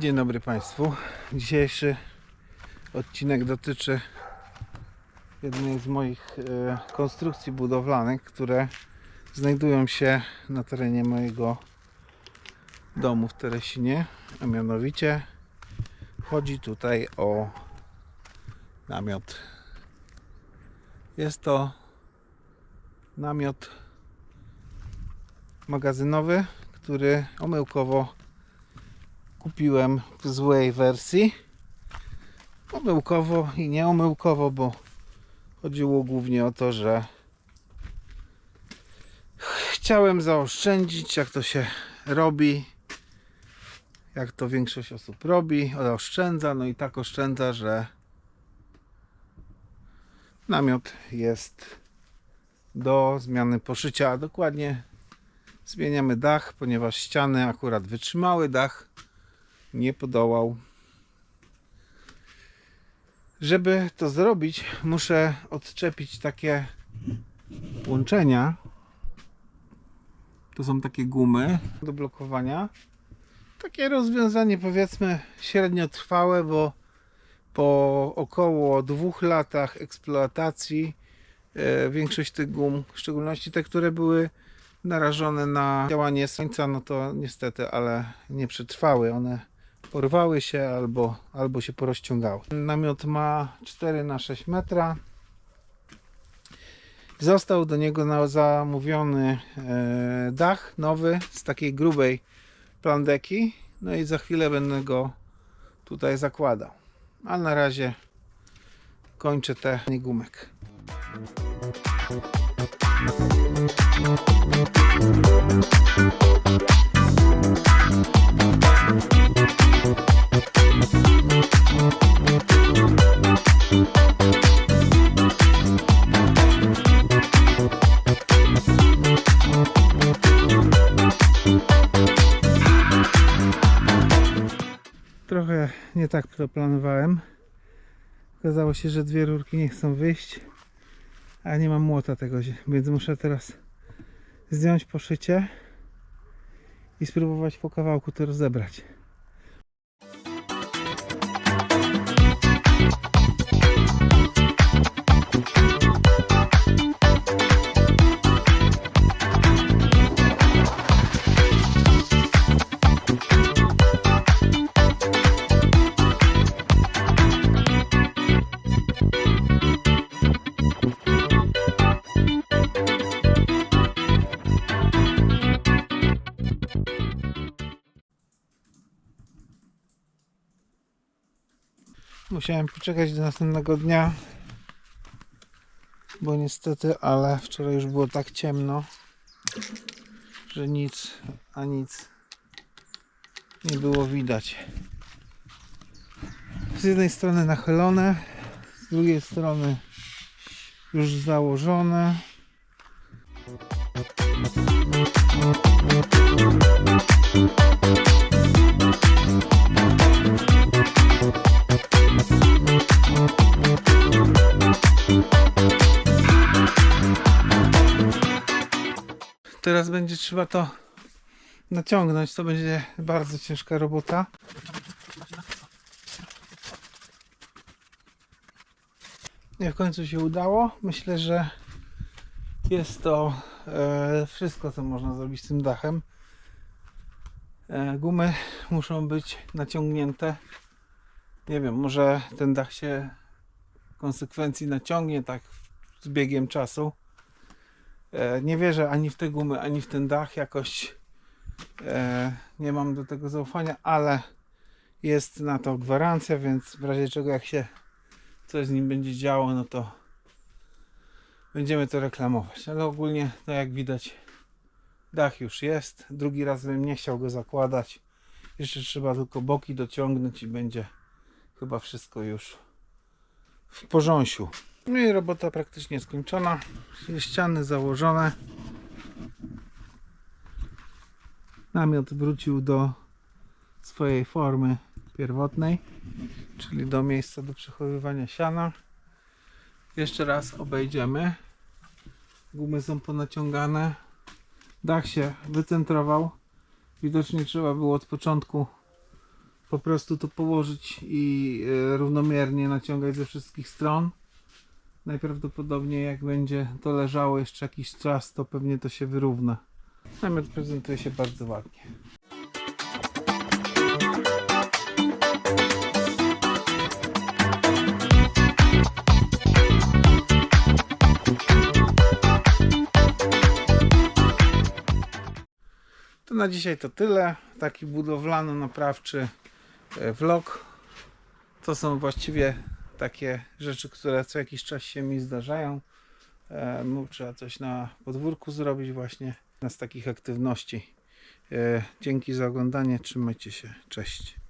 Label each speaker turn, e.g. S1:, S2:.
S1: Dzień dobry Państwu. Dzisiejszy odcinek dotyczy jednej z moich e, konstrukcji budowlanych, które znajdują się na terenie mojego domu w Teresinie, a mianowicie chodzi tutaj o namiot. Jest to namiot magazynowy, który omyłkowo kupiłem w złej wersji. Omyłkowo i nieomyłkowo, bo chodziło głównie o to, że chciałem zaoszczędzić, jak to się robi, jak to większość osób robi, oszczędza, no i tak oszczędza, że namiot jest do zmiany poszycia, dokładnie zmieniamy dach, ponieważ ściany akurat wytrzymały dach nie podołał. Żeby to zrobić, muszę odczepić takie łączenia. To są takie gumy do blokowania. Takie rozwiązanie powiedzmy średnio trwałe, bo po około dwóch latach eksploatacji e, większość tych gum, w szczególności te, które były narażone na działanie słońca, no to niestety, ale nie przetrwały. One porwały się albo, albo się porozciągały. Namiot ma 4 na 6 metra. Został do niego zamówiony e, dach nowy z takiej grubej plandeki. No i za chwilę będę go tutaj zakładał. A na razie kończę te gumek. Trochę nie tak to planowałem. Okazało się, że dwie rurki nie chcą wyjść, a nie mam młota tego, więc muszę teraz zdjąć poszycie i spróbować po kawałku to rozebrać. Musiałem poczekać do następnego dnia, bo niestety, ale wczoraj już było tak ciemno, że nic, a nic nie było widać. Z jednej strony nachylone, z drugiej strony już założone. Teraz będzie trzeba to naciągnąć. To będzie bardzo ciężka robota. Nie w końcu się udało. Myślę, że jest to e, wszystko, co można zrobić z tym dachem. E, gumy muszą być naciągnięte. Nie wiem, może ten dach się w konsekwencji naciągnie tak z biegiem czasu. E, nie wierzę ani w te gumy, ani w ten dach. Jakoś e, nie mam do tego zaufania, ale jest na to gwarancja, więc w razie czego jak się coś z nim będzie działo, no to będziemy to reklamować. Ale ogólnie, no jak widać, dach już jest. Drugi raz bym nie chciał go zakładać. Jeszcze trzeba tylko boki dociągnąć i będzie chyba wszystko już w porządku. No i robota praktycznie skończona. Ściany założone. Namiot wrócił do swojej formy pierwotnej, czyli do miejsca do przechowywania siana. Jeszcze raz obejdziemy. Gumy są ponaciągane. Dach się wycentrował. Widocznie trzeba było od początku po prostu to położyć i e, równomiernie naciągać ze wszystkich stron. Najprawdopodobniej jak będzie to leżało jeszcze jakiś czas, to pewnie to się wyrówna. Namiot prezentuje się bardzo ładnie. To na dzisiaj to tyle. Taki budowlano-naprawczy e, vlog. To są właściwie takie rzeczy, które co jakiś czas się mi zdarzają. E, no, trzeba coś na podwórku zrobić właśnie z takich aktywności. E, Dzięki za oglądanie. Trzymajcie się. Cześć.